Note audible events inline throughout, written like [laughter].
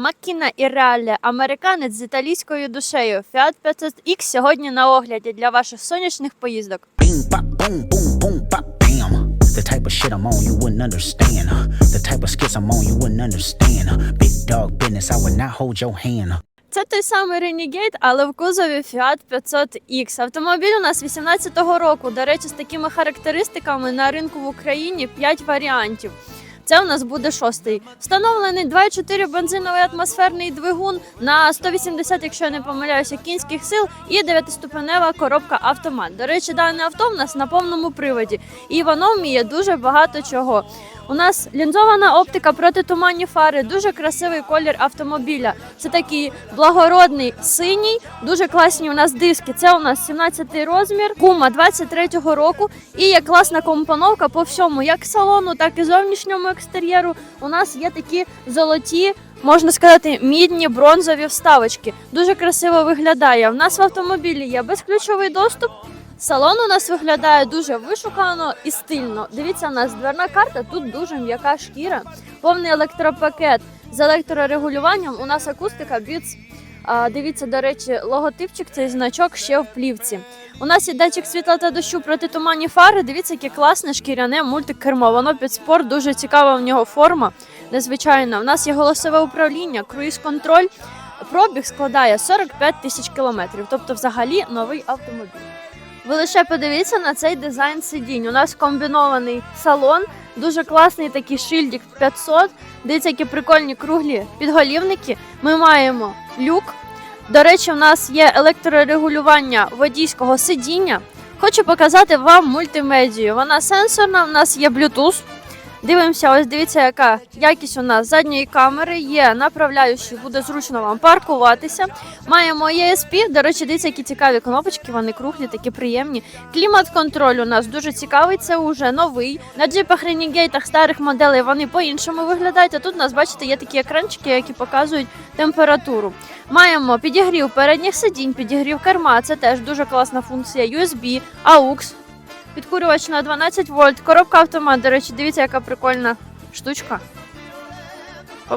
Макіна Ірреале, американець з італійською душею. Fiat 500X сьогодні на огляді для ваших сонячних поїздок. The type of shit I'm on, you wouldn't understand. The type of skits I'm on, you wouldn't understand. Big dog business, I would not hold your hand. Це той самий Renegade, але в кузові Fiat 500X. Автомобіль у нас 18-го року. До речі, з такими характеристиками на ринку в Україні 5 варіантів. Це у нас буде шостий. Встановлений 2,4 бензиновий атмосферний двигун на 180, якщо я не помиляюся, кінських сил і 9-ступенева коробка автомат. До речі, дане авто в нас на повному приводі, і воно вміє дуже багато чого. У нас лінзована оптика протитуманні фари, дуже красивий колір автомобіля. Це такий благородний синій, дуже класні у нас диски. Це у нас 17 розмір, гума 23-го року. І є класна компоновка по всьому, як салону, так і зовнішньому екстер'єру. У нас є такі золоті. Можна сказати, мідні бронзові вставочки. Дуже красиво виглядає. У нас в автомобілі є безключовий доступ. Салон у нас виглядає дуже вишукано і стильно. Дивіться, у нас дверна карта, тут дуже м'яка шкіра, повний електропакет з електрорегулюванням. У нас акустика Beats. А, дивіться, до речі, логотипчик, цей значок ще в плівці. У нас є датчик світла та дощу протитуманні фари. Дивіться, яке класне шкіряне мультикермо. Воно під спорт, дуже цікава в нього форма. Незвичайно, У нас є голосове управління, круїз-контроль. Пробіг складає 45 тисяч кілометрів, тобто взагалі новий автомобіль. Ви лише подивіться на цей дизайн сидінь. У нас комбінований салон, дуже класний такий шильдик 500. Дивіться, які прикольні круглі підголівники. Ми маємо люк. До речі, у нас є електрорегулювання водійського сидіння. Хочу показати вам мультимедію. Вона сенсорна, у нас є Bluetooth. Дивимося, ось дивіться, яка якість у нас задньої камери є направляючі, буде зручно вам паркуватися. Маємо ESP, до речі, дивіться, які цікаві кнопочки, вони круглі, такі приємні. Клімат-контроль у нас дуже цікавий, це вже новий. На джипах Renegade старих моделей вони по-іншому виглядають. А тут нас, бачите, є такі екранчики, які показують температуру. Маємо підігрів передніх сидінь, підігрів керма, це теж дуже класна функція. USB, AUX, підкурювач на 12 вольт, коробка автомат. До речі, дивіться, яка прикольна штучка.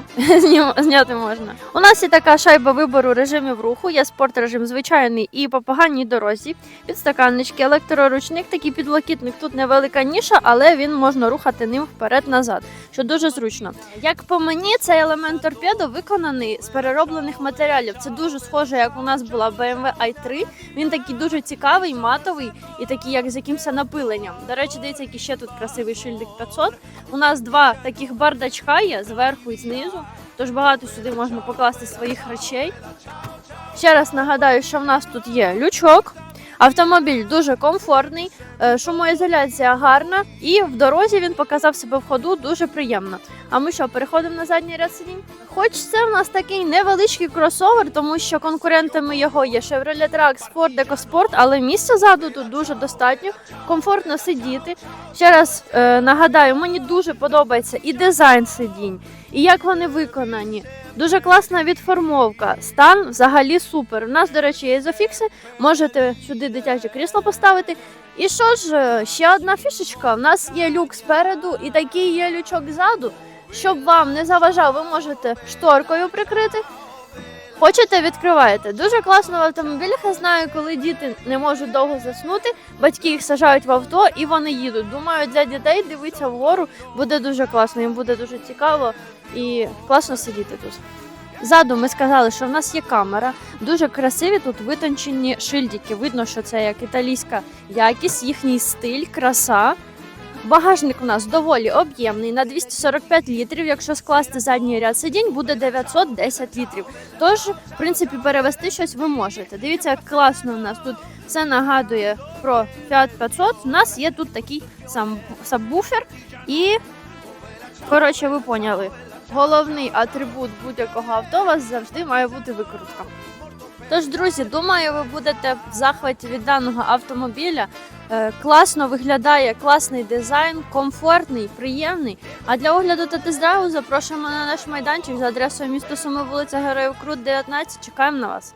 [laughs] Зняти можна. У нас є така шайба вибору режимів руху, є спорт режим звичайний і по поганій дорозі. Підстаканнички, електроручник, такий підлокітник. Тут невелика ніша, але він можна рухати ним вперед-назад, що дуже зручно. Як по мені, цей елемент торпедо виконаний з перероблених матеріалів. Це дуже схоже, як у нас була BMW i3. Він такий дуже цікавий, матовий і такий, як з якимось напиленням. До речі, дивіться, який ще тут красивий шильдик 500. У нас два таких бардачка є зверху і знизу. Тож багато сюди можна покласти своїх речей. Ще раз нагадаю, що в нас тут є лючок. Автомобіль дуже комфортний, е, шумоізоляція гарна, і в дорозі він показав себе в ходу дуже приємно. А ми що, переходимо на задній ряд сидінь? Хоч це в нас такий невеличкий кросовер, тому що конкурентами його є Chevrolet Trax, Ford EcoSport, але місця ззаду тут дуже достатньо, комфортно сидіти. Ще раз е, нагадаю, мені дуже подобається і дизайн сидінь, і як вони виконані. Дуже класна відформовка. Стан взагалі супер. У нас, до речі, є ізофікси. Можете сюди дитяче крісло поставити. І що ж, е, ще одна фішечка. У нас є люк спереду і такий є лючок ззаду. Щоб вам не заважав, ви можете шторкою прикрити. Хочете, відкриваєте. Дуже класно в автомобілях. Я знаю, коли діти не можуть довго заснути, батьки їх сажають в авто і вони їдуть. Думаю, для дітей дивитися вгору буде дуже класно, їм буде дуже цікаво і класно сидіти тут. Ззаду ми сказали, що в нас є камера. Дуже красиві тут витончені шильдики. Видно, що це як італійська якість, їхній стиль, краса. Багажник у нас доволі об'ємний на 245 літрів. Якщо скласти задній ряд сидінь, буде 910 літрів. Тож, в принципі, перевести щось ви можете. Дивіться, як класно у нас тут все нагадує про Fiat 500. У нас є тут такий сам сабвуфер і, коротше, ви поняли. Головний атрибут будь-якого авто у вас завжди має бути викрутка. Тож, друзі, думаю, ви будете в захваті від даного автомобіля. Е, Класно виглядає, класний дизайн, комфортний, приємний. А для огляду та тест-драйву запрошуємо на наш майданчик за адресою місто Суми, вулиця Героїв Крут, 19. Чекаємо на вас.